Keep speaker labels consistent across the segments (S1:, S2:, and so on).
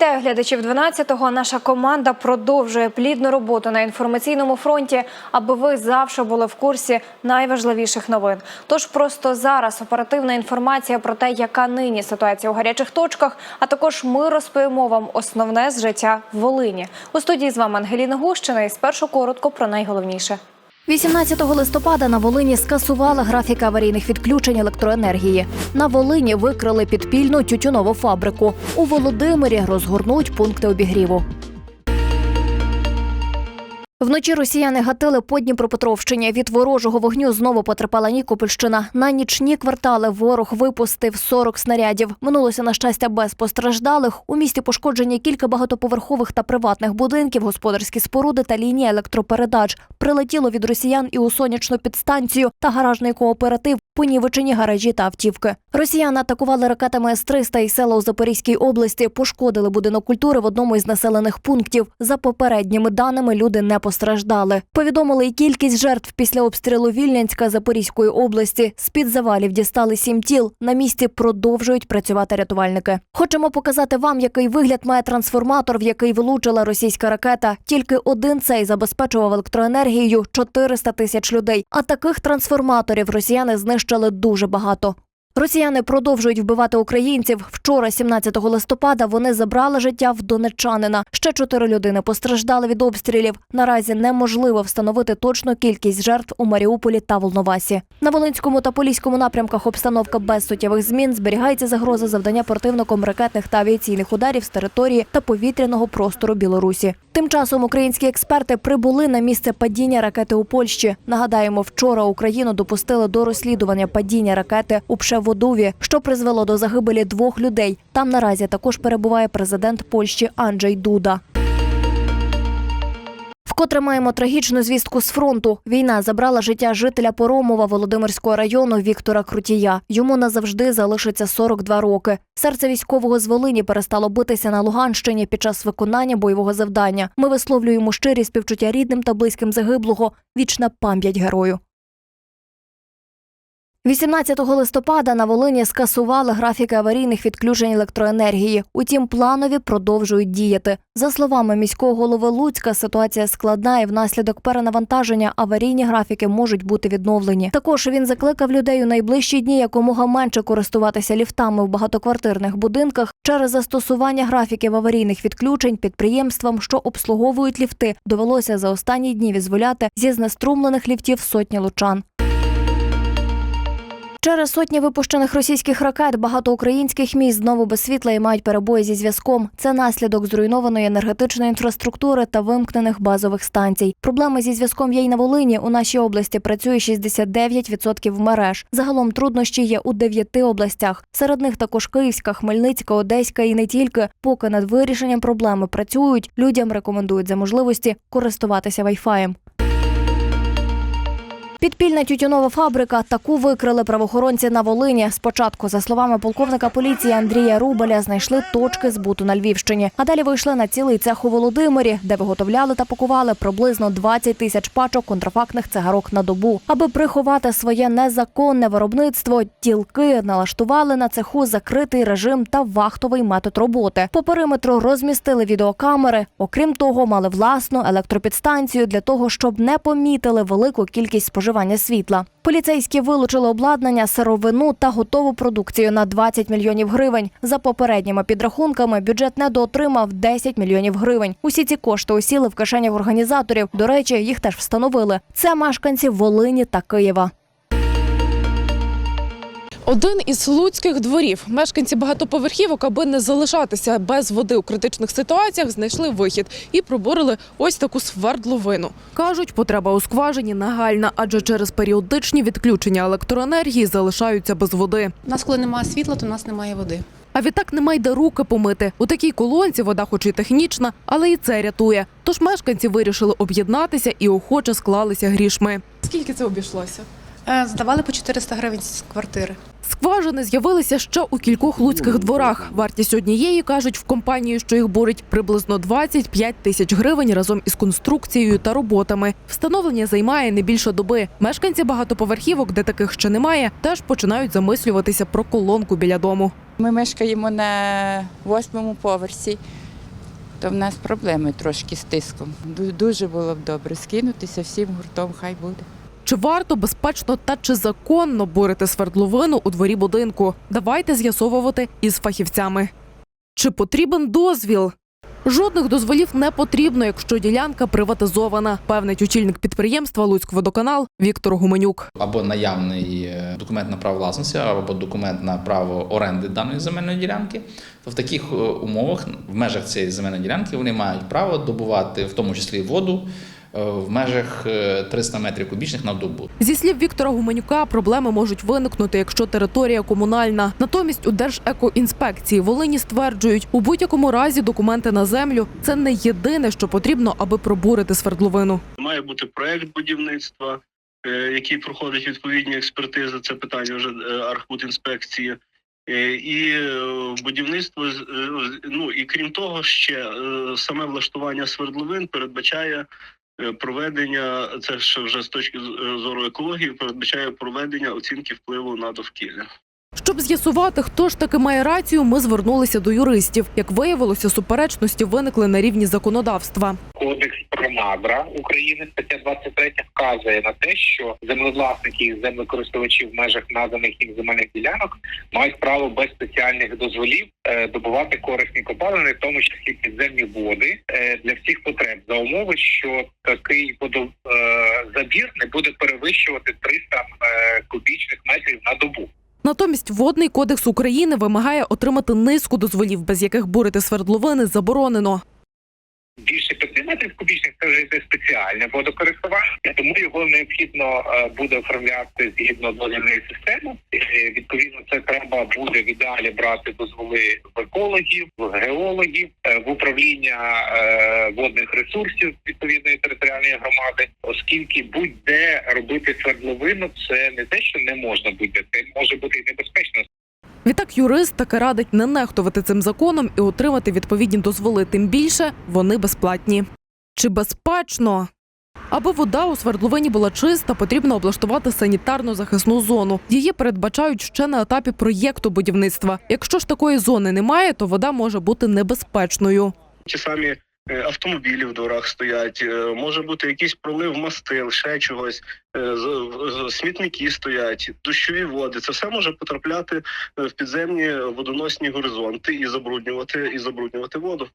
S1: Вітаю глядачів 12-го. Наша команда продовжує плідну роботу на інформаційному фронті, аби ви завжди були в курсі найважливіших новин. Тож просто зараз оперативна інформація про те, яка нині ситуація у гарячих точках. А також ми розповімо вам основне з життя в Волині. У студії з вами Ангеліна Гущина. І спершу коротко про найголовніше.
S2: 18 листопада на Волині скасували графік аварійних відключень електроенергії. На Волині викрили підпільну тютюнову фабрику. У Володимирі розгорнуть пункти обігріву. Вночі росіяни гатили по Дніпропетровщині. Від ворожого вогню знову потерпала Нікопольщина. На нічні квартали ворог випустив 40 снарядів. Минулося на щастя без постраждалих. У місті пошкоджені кілька багатоповерхових та приватних будинків, господарські споруди та лінії електропередач. Прилетіло від росіян і у сонячну підстанцію та гаражний кооператив. Понівечені гаражі та автівки. Росіяни атакували ракетами С-300 і села у Запорізькій області. Пошкодили будинок культури в одному із населених пунктів. За попередніми даними люди не постраждали. Повідомили і кількість жертв після обстрілу Вільнянська Запорізької області. З під завалів дістали сім тіл. На місці продовжують працювати рятувальники. Хочемо показати вам, який вигляд має трансформатор, в який влучила російська ракета. Тільки один цей забезпечував електроенергією 400 тисяч людей. А таких трансформаторів росіяни знищили дуже багато. Росіяни продовжують вбивати українців. Вчора, 17 листопада, вони забрали життя в донеччанина. Ще чотири людини постраждали від обстрілів. Наразі неможливо встановити точну кількість жертв у Маріуполі та Волновасі. На Волинському та Поліському напрямках обстановка без суттєвих змін. Зберігається загроза завдання противником ракетних та авіаційних ударів з території та повітряного простору Білорусі. Тим часом українські експерти прибули на місце падіння ракети у Польщі. Нагадаємо, вчора Україну допустили до розслідування падіння ракети у Пшеводові, що призвело до загибелі двох людей. Там наразі також перебуває президент Польщі Анджей Дуда. Вкотре маємо трагічну звістку з фронту. Війна забрала життя жителя Поромова Володимирського району Віктора Крутія. Йому назавжди залишиться 42 роки. Серце військового з Волині перестало битися на Луганщині під час виконання бойового завдання. Ми висловлюємо щирі співчуття рідним та близьким загиблого. Вічна пам'ять герою. 18 листопада на Волині скасували графіки аварійних відключень електроенергії. Утім, планові продовжують діяти. За словами міського голови Луцька, ситуація складна і внаслідок перенавантаження аварійні графіки можуть бути відновлені. Також він закликав людей у найближчі дні якомога менше користуватися ліфтами в багатоквартирних будинках через застосування графіків аварійних відключень підприємствам, що обслуговують ліфти, довелося за останні дні відзволяти зі знеструмлених ліфтів сотні лучан. Через сотні випущених російських ракет багато українських міст знову без світла і мають перебої зі зв'язком. Це наслідок зруйнованої енергетичної інфраструктури та вимкнених базових станцій. Проблеми зі зв'язком є й на Волині. У нашій області працює 69% мереж. Загалом труднощі є у дев'яти областях. Серед них також Київська, Хмельницька, Одеська і не тільки. Поки над вирішенням проблеми працюють, людям рекомендують за можливості користуватися вайфаєм. Підпільна тютюнова фабрика таку викрили правоохоронці на Волині. Спочатку, за словами полковника поліції Андрія Рубаля, знайшли точки збуту на Львівщині. А далі вийшли на цілий цех у Володимирі, де виготовляли та пакували приблизно 20 тисяч пачок контрафактних цигарок на добу. Аби приховати своє незаконне виробництво, тілки налаштували на цеху закритий режим та вахтовий метод роботи. По периметру розмістили відеокамери. Окрім того, мали власну електропідстанцію для того, щоб не помітили велику кількість споживання світла. Поліцейські вилучили обладнання, сировину та готову продукцію на 20 мільйонів гривень. За попередніми підрахунками бюджет недоотримав 10 мільйонів гривень. Усі ці кошти осіли в кишенях організаторів. До речі, їх теж встановили. Це мешканці Волині та Києва.
S3: Один із луцьких дворів. Мешканці багатоповерхівок, аби не залишатися без води у критичних ситуаціях, знайшли вихід і пробурили ось таку свердловину. Кажуть, потреба у скважині нагальна, адже через періодичні відключення електроенергії залишаються без води.
S4: У нас, коли немає світла, то у нас немає води.
S3: А відтак немає де руки помити. У такій колонці вода, хоч і технічна, але і це рятує. Тож мешканці вирішили об'єднатися і охоче склалися грішми. Скільки це обійшлося?
S4: Е, Здавали по 400 гривень з квартири.
S3: Скважини з'явилися ще у кількох луцьких дворах. Вартість однієї кажуть в компанії, що їх бурить, приблизно 25 тисяч гривень разом із конструкцією та роботами. Встановлення займає не більше доби. Мешканці багатоповерхівок, де таких ще немає, теж починають замислюватися про колонку біля дому.
S5: Ми мешкаємо на восьмому поверсі. то в нас проблеми трошки з тиском. Дуже було б добре скинутися всім гуртом, хай буде.
S3: Чи варто безпечно та чи законно бурити свердловину у дворі будинку? Давайте з'ясовувати із фахівцями. Чи потрібен дозвіл? Жодних дозволів не потрібно, якщо ділянка приватизована, певнить очільник підприємства Луцькводоканал Віктор Гуменюк.
S6: або наявний е, документ на право власності, або документ на право оренди даної земельної ділянки, то в таких е, умовах, в межах цієї земельної ділянки, вони мають право добувати, в тому числі воду, в межах е, 300 метрів кубічних на добу.
S3: Зі слів Віктора Гуменюка, проблеми можуть виникнути, якщо територія комунальна. Натомість у Держекоінспекції Волині стверджують, у будь-якому разі документи на землю це не єдине, що потрібно, аби пробурити свердловину.
S7: Має бути проект будівництва, е, який проходить відповідні експертизи. Це питання вже е, Архбудінспекції. Е, І е, будівництво з- е, ну і крім того, ще е, саме влаштування свердловин передбачає е, проведення. Це ще вже з точки е, зору екології, передбачає проведення оцінки впливу на довкілля.
S3: Щоб з'ясувати, хто ж таки має рацію, ми звернулися до юристів. Як виявилося, суперечності виникли на рівні законодавства.
S8: Кодекс про надра України стаття 23 вказує на те, що землевласники і землекористувачі в межах наданих їм земельних ділянок мають право без спеціальних дозволів е, добувати корисні копалини, в тому числі підземні води е, для всіх потреб за умови, що такий водозабір не буде перевищувати 300 е, кубічних метрів на добу.
S3: Натомість водний кодекс України вимагає отримати низку дозволів, без яких бурити свердловини заборонено.
S8: більше 5 метрів кубічних це вже йде спеціальне водокористування, тому його необхідно е, буде оформляти згідно дозвільної системи. Відповідно, це треба буде в брати дозволи в екологів, в геологів, е, в управління е, водних ресурсів відповідної територіальної громади, оскільки будь-де робити свердловину, це не те, що не можна будь-де, це може бути і небезпечно.
S3: Відтак юрист таки радить не нехтувати цим законом і отримати відповідні дозволи. Тим більше вони безплатні. Чи безпечно? Аби вода у свердловині була чиста, потрібно облаштувати санітарну захисну зону. Її передбачають ще на етапі проєкту будівництва. Якщо ж такої зони немає, то вода може бути небезпечною.
S7: ті самі е, автомобілі в дворах стоять, е, може бути якийсь пролив мастил, ще чогось, е, смітники стоять, дощові води. Це все може потрапляти в підземні водоносні горизонти і забруднювати і забруднювати воду.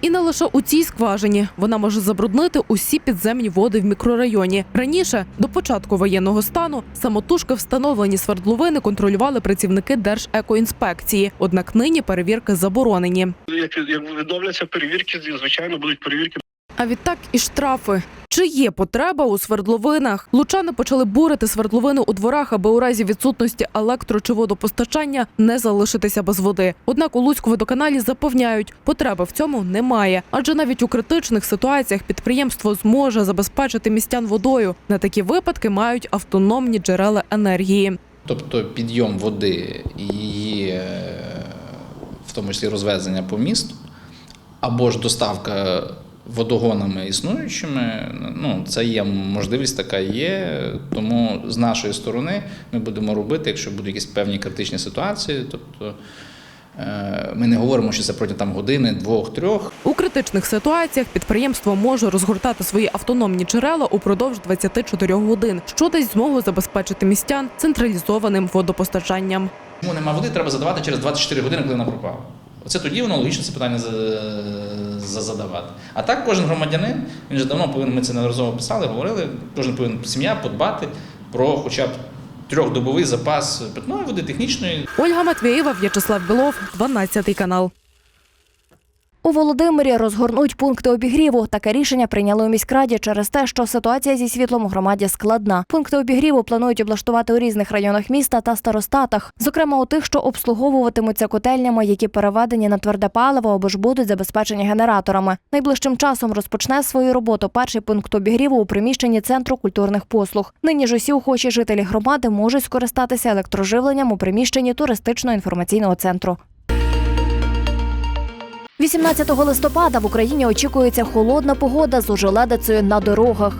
S3: І не лише у цій скважині вона може забруднити усі підземні води в мікрорайоні. Раніше, до початку воєнного стану, самотужки встановлені свердловини контролювали працівники Держекоінспекції. Однак нині перевірки заборонені.
S7: Як, відновляться перевірки, звичайно, будуть перевірки
S3: А відтак і штрафи. Чи є потреба у свердловинах? Лучани почали бурити свердловини у дворах, аби у разі відсутності електро чи водопостачання не залишитися без води. Однак у Луцьку водоканалі запевняють, потреби в цьому немає. Адже навіть у критичних ситуаціях підприємство зможе забезпечити містян водою. На такі випадки мають автономні джерела енергії.
S6: Тобто підйом води і її, е, в тому числі розвезення по місту, або ж доставка водогонами існуючими, ну, це є можливість, така є. Тому з нашої сторони ми будемо робити, якщо будуть якісь певні критичні ситуації. Тобто е, ми не говоримо, що це протягом там години, двох, трьох.
S3: У критичних ситуаціях підприємство може розгортати свої автономні джерела упродовж 24 годин, що дасть змогу забезпечити містян централізованим водопостачанням.
S6: Чому нема води, треба задавати через 24 години, коли вона пропала. Оце тоді воно логічно це питання задавати. А так кожен громадянин, він вже давно повинен, ми це неодноразово писали, говорили, кожен повинен сім'я подбати про хоча б трьохдобовий запас питної води, технічної.
S3: Ольга Матвієва, В'ячеслав Білов, 12 канал.
S2: У Володимирі розгорнуть пункти обігріву. Таке рішення прийняли у міськраді через те, що ситуація зі світлом у громаді складна. Пункти обігріву планують облаштувати у різних районах міста та старостатах, зокрема у тих, що обслуговуватимуться котельнями, які переведені на тверде паливо або ж будуть забезпечені генераторами. Найближчим часом розпочне свою роботу перший пункт обігріву у приміщенні центру культурних послуг. Нині ж усі охочі жителі громади можуть скористатися електроживленням у приміщенні туристично-інформаційного центру. 18 листопада в Україні очікується холодна погода з ожеледицею на дорогах.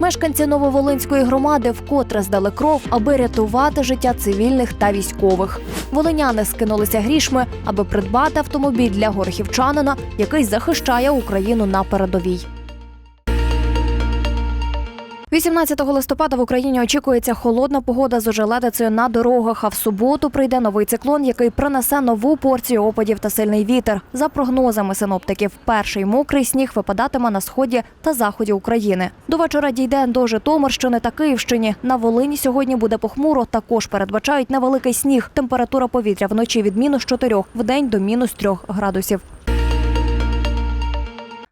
S2: Мешканці Нововолинської громади вкотре здали кров, аби рятувати життя цивільних та військових. Волиняни скинулися грішми, аби придбати автомобіль для горхівчанина, який захищає Україну на передовій. 18 листопада в Україні очікується холодна погода з ожеледицею на дорогах. А в суботу прийде новий циклон, який принесе нову порцію опадів та сильний вітер. За прогнозами синоптиків, перший мокрий сніг випадатиме на сході та заході України. До вечора дійде до Житомирщини та Київщині. На Волині сьогодні буде похмуро. Також передбачають невеликий сніг. Температура повітря вночі від мінус 4, вдень до мінус 3 градусів.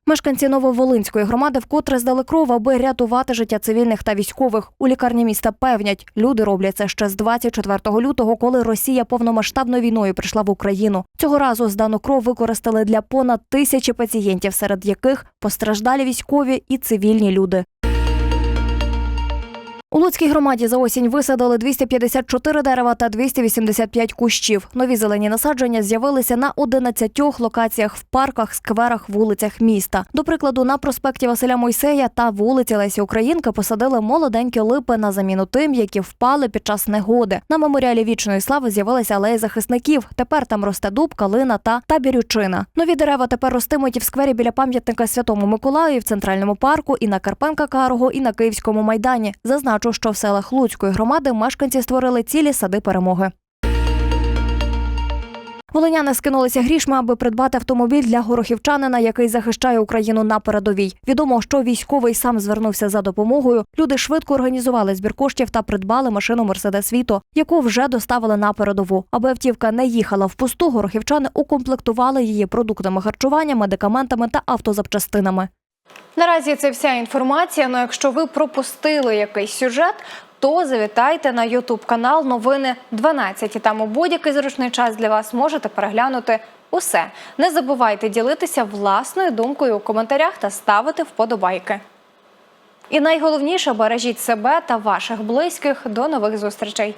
S2: Мешканці Нововолинської громади вкотре здали кров, аби рятувати життя цивільних та військових. У лікарні міста певнять, люди роблять це ще з 24 лютого, коли Росія повномасштабною війною прийшла в Україну. Цього разу здану кров використали для понад тисячі пацієнтів, серед яких постраждалі військові і цивільні люди. У Луцькій громаді за осінь висадили 254 дерева та 285 кущів. Нові зелені насадження з'явилися на 11 локаціях в парках, скверах, вулицях міста. До прикладу, на проспекті Василя Мойсея та вулиці Лесі Українки посадили молоденькі липи на заміну тим, які впали під час негоди. На меморіалі вічної слави з'явилися алеї захисників. Тепер там росте дуб, калина та табірючина. Нові дерева тепер ростимуть і в сквері біля пам'ятника Святому Миколаю, і в центральному парку, і на Карпенка Карого, і на Київському майдані. Зазначу, що в селах Луцької громади мешканці створили цілі сади перемоги. Волиняни скинулися грішми, аби придбати автомобіль для горохівчанина, який захищає Україну на передовій. Відомо, що військовий сам звернувся за допомогою. Люди швидко організували збір коштів та придбали машину Мерседес Віто, яку вже доставили на передову. Аби автівка не їхала впусту, горохівчани укомплектували її продуктами харчування, медикаментами та автозапчастинами.
S1: Наразі це вся інформація. Ну якщо ви пропустили якийсь сюжет, то завітайте на Ютуб канал Новини 12. І там у будь-який зручний час для вас можете переглянути усе. Не забувайте ділитися власною думкою у коментарях та ставити вподобайки. І найголовніше бережіть себе та ваших близьких. До нових зустрічей.